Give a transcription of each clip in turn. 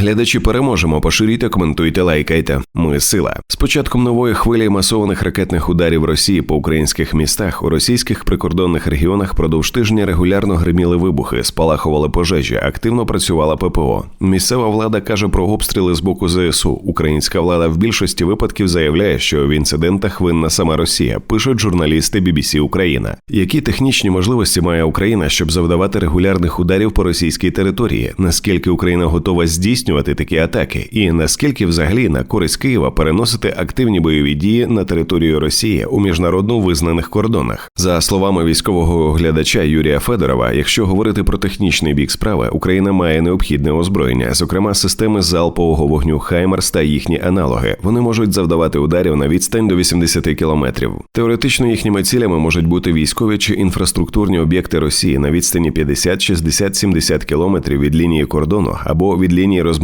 Глядачі переможемо. Поширюйте, коментуйте, лайкайте. Ми сила. З початком нової хвилі масованих ракетних ударів Росії по українських містах у російських прикордонних регіонах продовж тижня регулярно гриміли вибухи, спалахували пожежі, активно працювала ППО. Місцева влада каже про обстріли з боку ЗСУ. Українська влада в більшості випадків заявляє, що в інцидентах винна сама Росія. Пишуть журналісти BBC Україна. Які технічні можливості має Україна, щоб завдавати регулярних ударів по російській території? Наскільки Україна готова здійснювати такі атаки, і наскільки взагалі на користь Києва переносити активні бойові дії на територію Росії у міжнародно визнаних кордонах? За словами військового оглядача Юрія Федорова, якщо говорити про технічний бік справи, Україна має необхідне озброєння, зокрема системи залпового вогню Хаймерс та їхні аналоги. Вони можуть завдавати ударів на відстань до 80 кілометрів. Теоретично їхніми цілями можуть бути військові чи інфраструктурні об'єкти Росії на відстані 50, 60, 70 кілометрів від лінії кордону або від лінії розмежування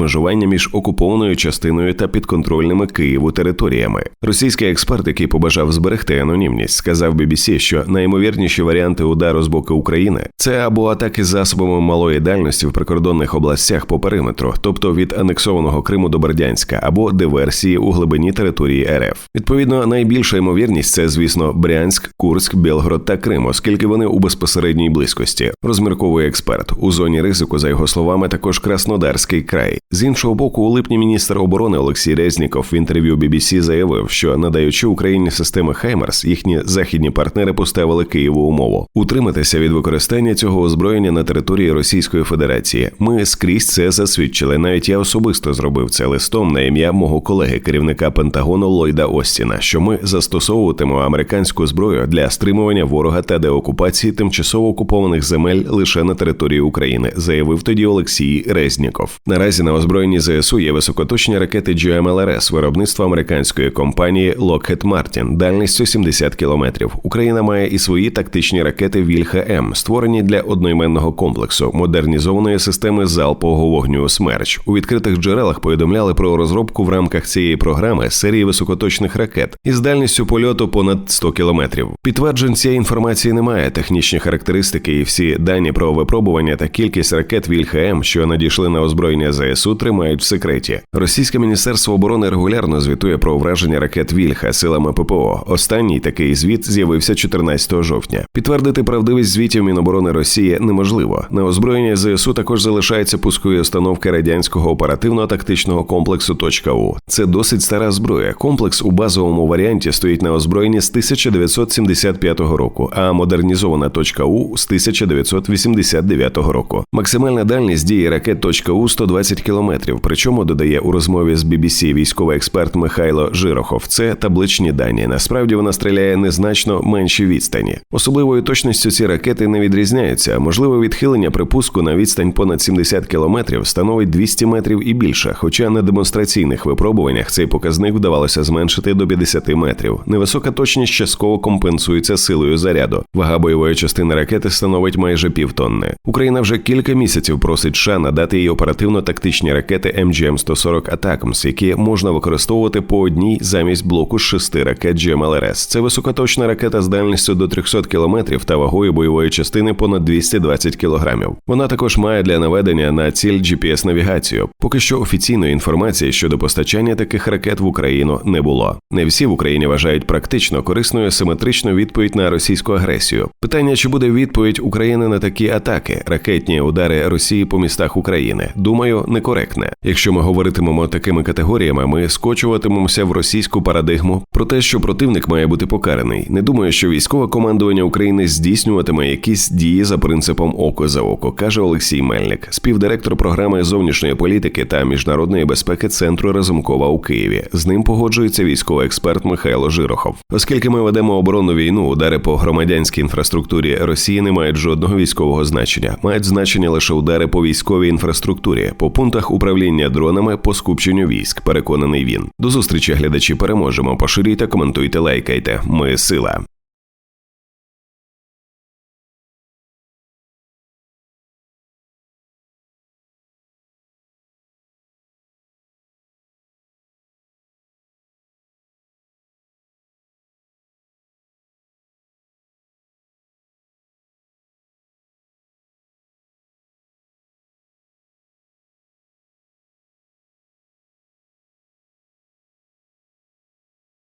між окупованою частиною та підконтрольними Києву територіями. Російський експерт, який побажав зберегти анонімність, сказав BBC, що найімовірніші варіанти удару з боку України це або атаки засобами малої дальності в прикордонних областях по периметру, тобто від анексованого Криму до Бердянська, або диверсії у глибині території РФ. Відповідно, найбільша ймовірність це, звісно, Брянськ, Курськ, Білгород та Крим, оскільки вони у безпосередній близькості. Розмірковує експерт. У зоні ризику, за його словами, також Краснодарський край. З іншого боку, у липні міністр оборони Олексій Резніков в інтерв'ю BBC заявив, що надаючи Україні системи Хаймерс, їхні західні партнери поставили Києву умову утриматися від використання цього озброєння на території Російської Федерації. Ми скрізь це засвідчили. Навіть я особисто зробив це листом на ім'я мого колеги, керівника Пентагону Ллойда Остіна, що ми застосовуватимемо американську зброю для стримування ворога та деокупації тимчасово окупованих земель лише на території України, заявив тоді Олексій Резніков. Наразі на озброєнні ЗСУ є високоточні ракети GMLRS виробництва американської компанії Lockheed Martin дальністю 70 кілометрів. Україна має і свої тактичні ракети Вільха М, створені для одноіменного комплексу модернізованої системи залпового вогню Смерч. У відкритих джерелах повідомляли про розробку в рамках цієї програми серії високоточних ракет із дальністю польоту понад 100 кілометрів. Підтверджень цієї інформації немає. Технічні характеристики і всі дані про випробування та кількість ракет Вільха М, що надійшли на озброєння ЗСУ, тримають в секреті. Російське міністерство оборони регулярно звітує про враження ракет Вільха силами ППО. Останній такий звіт з'явився 14 жовтня. Підтвердити правдивість звітів Міноборони Росії неможливо. На озброєння ЗСУ також залишається пускові установки радянського оперативно-тактичного комплексу «Точка У». Це досить стара зброя. Комплекс у базовому варіанті стоїть на озброєнні з 1975 року, а модернізована «Точка У з 1989 року. Максимальна дальність дії ракет «Точка У» 120 кілометрів. Причому додає у розмові з BBC військовий експерт Михайло Жирохов. Це табличні дані. Насправді вона стріляє незначно менші відстані. Особливою точністю ці ракети не відрізняються. Можливе відхилення припуску на відстань понад 70 кілометрів становить 200 метрів і більше. Хоча на демонстраційних випробуваннях цей показник вдавалося зменшити до 50 метрів. Невисока точність частково компенсується силою заряду. Вага бойової частини ракети становить майже півтонни. Україна вже кілька місяців просить США надати їй оперативно-тактичні ракети MGM-140 Атакмс, які можна використовувати по одній замість блоку з шести ракет GMLRS. Це високоточна ракета з дальністю до 300 кілометрів та вагою бойової частини понад 220 кілограмів. Вона також має для наведення на ціль GPS-навігацію. Поки що офіційної інформації щодо постачання таких ракет в Україну не було. Не всі в Україні вважають практично корисною симетричну відповідь на російську агресію. Питання, чи буде відповідь України на такі атаки, ракетні удари Росії по містах України, думаю, некоректне. Якщо ми говоритимемо такими категоріями, ми скочуватимемося в російську парадигму про те, що противник має бути покараний. Не думаю, що військове командування України здійснюватиме якісь дії за принципом око за око, каже Олексій Мельник, співдиректор програми зовнішньої політики та міжнародної безпеки Центру Разумкова у Києві. З ним погоджується військовий експерт Михайло Жирохов. Оскільки ми ведемо оборонну війну, удари по громадянській інфраструктурі Росії не мають жодного військового значення, мають значення лише удари по військовій інфраструктурі, по пунктах управління дронами, по скупченню військ. Переконаний він. До зустрічі глядачі переможемо. Поширюйте, коментуйте, лайкайте. Ми сила.